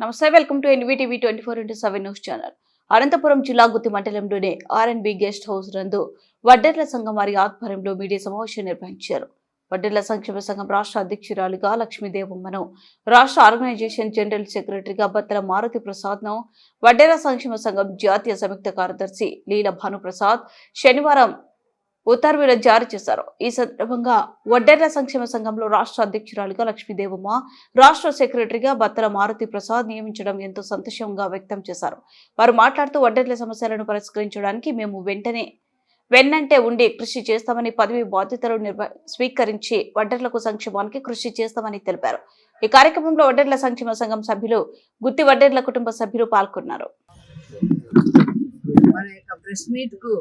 నమస్తే welcome to NVTV twenty four into seven news channel. Anantapuram జిల్లా గుత్తి మండలంలోనే R&B guest house నందు వడ్డెర్ల సంఘం వారి ఆధ్వర్యంలో మీడియా సమావేశం నిర్వహించారు. వడ్డెర్ల సంక్షేమ సంఘం రాష్ట్ర అధ్యక్షురాలుగా లక్ష్మీదేవమ్మను రాష్ట్ర ఆర్గనైజేషన్ జనరల్ సెక్రటరీగా బత్తల మారుతి ప్రసాద్ను వడ్డెర్ల సంక్షేమ సంఘం జాతీయ సంయుక్త కార్యదర్శి లీల భానుప్రసాద్ శనివారం ఉత్తర్వులు జారీ చేశారు. ఈ సందర్భంగా వడ్డెర్ల సంక్షేమ సంఘంలో రాష్ట్ర అధ్యక్షురాలుగా లక్ష్మీదేవమ్మ రాష్ట్ర సెక్రటరీగా బత్తల మారుతి ప్రసాద్ నియమించడం ఎంతో సంతోషంగా వ్యక్తం చేశారు. వారు మాట్లాడుతూ వడ్డెర్ల సమస్యలను పరిష్కరించడానికి మేము వెంటనే వెన్నంటే ఉండి కృషి చేస్తామని పదవి బాధ్యతలు స్వీకరించి వడ్డెర్లకు సంక్షేమానికి కృషి చేస్తామని తెలిపారు. ఈ కార్యక్రమంలో వడ్డెర్ల సంక్షేమ సంఘం సభ్యులు గుత్తి వడ్డెర్ల కుటుంబ సభ్యులు పాల్గొన్నారు. మన యొక్క ప్రెస్ మీట్కు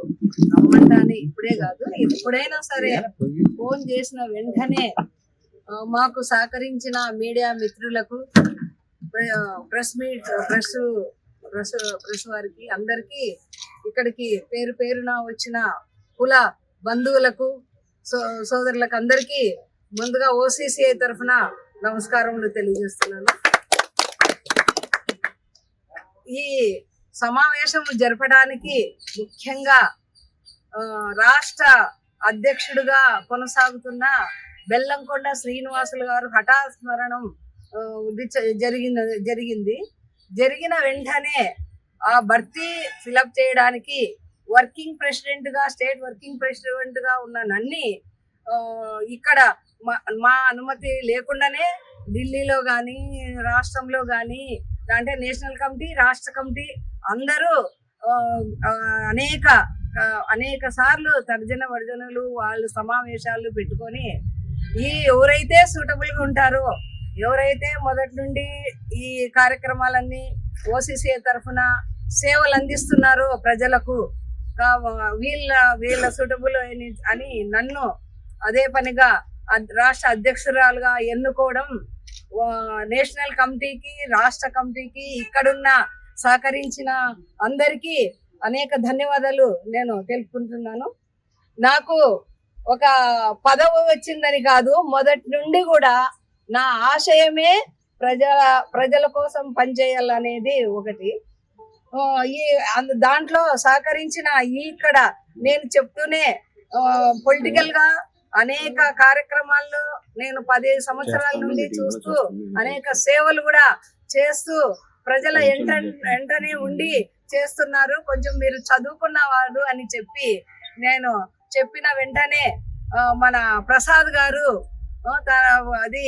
రమ్మంటానే ఇప్పుడే కాదు ఎప్పుడైనా సరే ఫోన్ చేసిన వెంటనే మాకు సహకరించిన మీడియా మిత్రులకు press meet press press press వారికి అందరికీ ఇక్కడికి పేరు పేరున వచ్చిన కుల బంధువులకు సో సోదరులకు అందరికీ ముందుగా ఓసీసీఐ తరఫున నమస్కారములు తెలియజేస్తున్నాను. ఈ సమావేశం జరపడానికి ముఖ్యంగా రాష్ట్ర అధ్యక్షుడుగా కొనసాగుతున్న బెల్లంకొండ శ్రీనివాసులు గారు హఠాత్ స్మరణం జరిగిన జరిగింది. జరిగిన వెంటనే ఆ భర్తీ ఫిలప్ చేయడానికి వర్కింగ్ ప్రెసిడెంట్గా స్టేట్ వర్కింగ్ ప్రెసిడెంట్గా ఉన్న నన్ని ఇక్కడ మా- మా అనుమతి లేకుండానే ఢిల్లీలో కానీ రాష్ట్రంలో కానీ అంటే నేషనల్ కమిటీ రాష్ట్ర కమిటీ అందరూ అనేక అనేక సార్లు తర్జన వర్జనలు వాళ్ళు సమావేశాలు పెట్టుకొని ఈ ఎవరైతే సూటబుల్గా ఉంటారో ఎవరైతే మొదటి నుండి ఈ కార్యక్రమాలన్నీ ఓసీసీ తరఫున సేవలు అందిస్తున్నారో ప్రజలకు వీళ్ళ వీళ్ళ సూటబుల్ అని నన్ను అదే పనిగా రాష్ట్ర అధ్యక్షురాలుగా ఎన్నుకోవడం నేషనల్ కమిటీకి రాష్ట్ర కమిటీకి ఇక్కడున్న సహకరించిన అందరికీ అనేక ధన్యవాదాలు నేను తెలుపుకుంటున్నాను. నాకు ఒక పదవి వచ్చిందని కాదు మొదటి నుండి కూడా నా ఆశయమే ప్రజల ప్రజల కోసం పనిచేయాలనేది ఒకటి. ఈ అంద- దాంట్లో సహకరించిన ఇక్కడ నేను చెప్తూనే పొలిటికల్గా అనేక కార్యక్రమాల్లో నేను పదిహేను సంవత్సరాల నుండి చూస్తూ అనేక సేవలు కూడా చేస్తూ ప్రజల ఎంట వెంటనే ఉండి చేస్తున్నారు. కొంచెం మీరు చదువుకున్న వాడు అని చెప్పి నేను చెప్పిన వెంటనే మన ప్రసాద్ గారు అది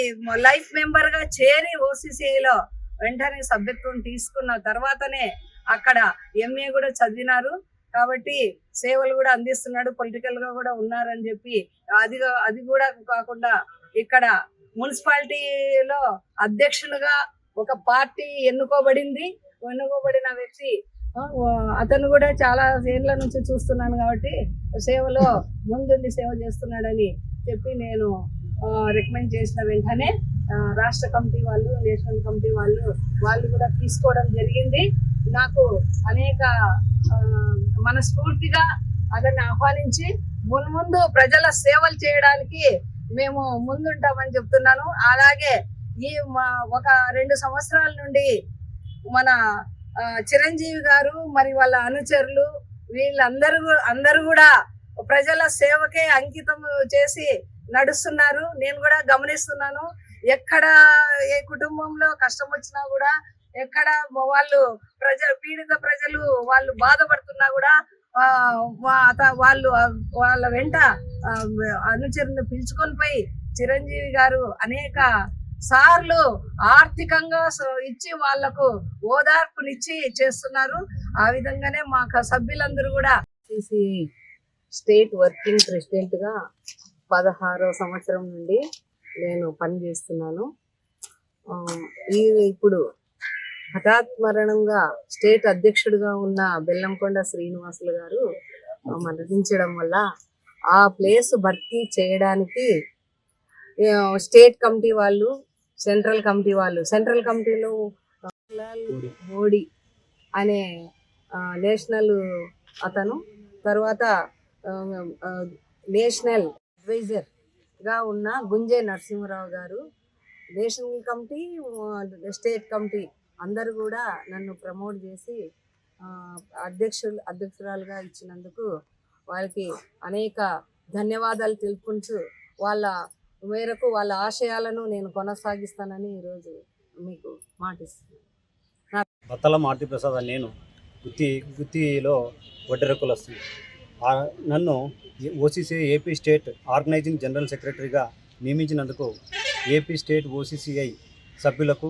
లైఫ్ మెంబర్గా చేరి ఓసీసీఐలో వెంటనే సభ్యత్వం తీసుకున్న తర్వాతనే అక్కడ ఎంఏ కూడా చదివినారు. కాబట్టి సేవలు కూడా అందిస్తున్నాడు. పొలిటికల్గా కూడా ఉన్నారని చెప్పి అది అది కూడా కాకుండా ఇక్కడ మున్సిపాలిటీలో అధ్యక్షులుగా ఒక పార్టీ ఎన్నుకోబడింది. ఎన్నుకోబడిన వ్యక్తి అతను కూడా చాలా ఏళ్ళ నుంచి చూస్తున్నాను కాబట్టి సేవలో ముందుండి సేవ చేస్తున్నాడని చెప్పి నేను రికమెండ్ చేసిన వెంటనే రాష్ట్ర కమిటీ వాళ్ళు నేషనల్ కమిటీ వాళ్ళు వాళ్ళు కూడా తీసుకోవడం జరిగింది. నాకు అనేక మనస్ఫూర్తిగా అతన్ని ఆహ్వానించి మున్ముందు ప్రజల సేవలు చేయడానికి మేము ముందుంటామని చెప్తున్నాను. అలాగే ఈ మా- ఒక రెండు సంవత్సరాల నుండి మన ఆ, చిరంజీవి గారు మరి వాళ్ళ అనుచరులు వీళ్ళందరూ అందరూ కూడా ప్రజల సేవకే అంకితం చేసి నడుస్తున్నారు. నేను కూడా గమనిస్తున్నాను. ఎక్కడ ఏ కుటుంబంలో కష్టం వచ్చినా కూడా ఎక్కడ వాళ్ళు ప్రజ పీడిత ప్రజలు వాళ్ళు బాధపడుతున్నా కూడా అత- వాళ్ళు వాళ్ళ వెంట అనుచరులను పిలుచుకొని పోయి చిరంజీవి గారు అనేక సార్లు ఆర్థికంగా ఇచ్చి వాళ్ళకు ఓదార్పునిచ్చి చేస్తున్నారు. ఆ విధంగానే మా సభ్యులందరూ కూడా స్టేట్ వర్కింగ్ ప్రెసిడెంట్గా పదహారో సంవత్సరం నుండి నేను పనిచేస్తున్నాను ఈ ఇప్పుడు హఠాత్ మరణంగా స్టేట్ అధ్యక్షుడిగా ఉన్న బెల్లంకొండ శ్రీనివాసులు గారు మరణించడం వల్ల ఆ ప్లేస్ భర్తీ చేయడానికి స్టేట్ కమిటీ వాళ్ళు సెంట్రల్ కమిటీ వాళ్ళు. సెంట్రల్ కమిటీలో మోడీ. అనే నేషనల్ అతను. తర్వాత నేషనల్ అడ్వైజర్గా ఉన్న గుంజే నరసింహరావు గారు. నేషనల్ కమిటీ స్టేట్ కమిటీ అందరూ కూడా నన్ను ప్రమోట్ చేసి అధ్యక్షులు అధ్యక్షురాలుగా ఇచ్చినందుకు వాళ్ళకి అనేక ధన్యవాదాలు తెలుపుకుంటూ వాళ్ళ మేరకు వాళ్ళ ఆశయాలను నేను కొనసాగిస్తానని ఈరోజు మీకు మాటిస్తున్నాను. బత్తల మారుతి ప్రసాద్ నేను గుత్తి గుత్తిలో వడ్డెరకులు వస్తుంది నన్ను OCC AP state organising general సెక్రటరీగా నియమించినందుకు ఏపీ స్టేట్ ఓసీసీఐ సభ్యులకు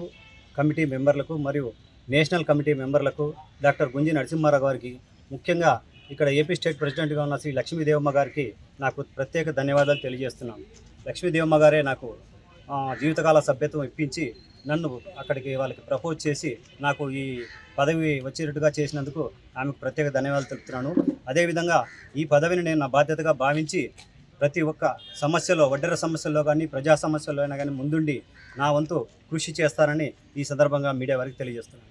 కమిటీ మెంబర్లకు మరియు నేషనల్ కమిటీ మెంబర్లకు డాక్టర్ గుంజి నరసింహారావు గారికి ముఖ్యంగా ఇక్కడ ఏపీ స్టేట్ ప్రెసిడెంట్గా ఉన్న శ్రీ లక్ష్మీదేవమ్మ గారికి నాకు ప్రత్యేక ధన్యవాదాలు తెలియజేస్తున్నాను. లక్ష్మీదేవమ్మ గారే నాకు జీవితకాల సభ్యత్వం ఇప్పించి నన్ను అక్కడికి వాళ్ళకి ప్రపోజ్ చేసి నాకు ఈ పదవి వచ్చేటట్టుగా చేసినందుకు ఆమెకు ప్రత్యేక ధన్యవాదాలు తెలుపుతున్నాను. అదేవిధంగా ఈ పదవిని నేను నా బాధ్యతగా భావించి ప్రతి ఒక్క సమస్యలో వడ్డెర సమస్యల్లో కానీ ప్రజా సమస్యల్లో అయినా కానీ ముందుండి నా వంతు కృషి చేస్తానని ఈ సందర్భంగా మీడియా వారికి తెలియజేస్తున్నాను.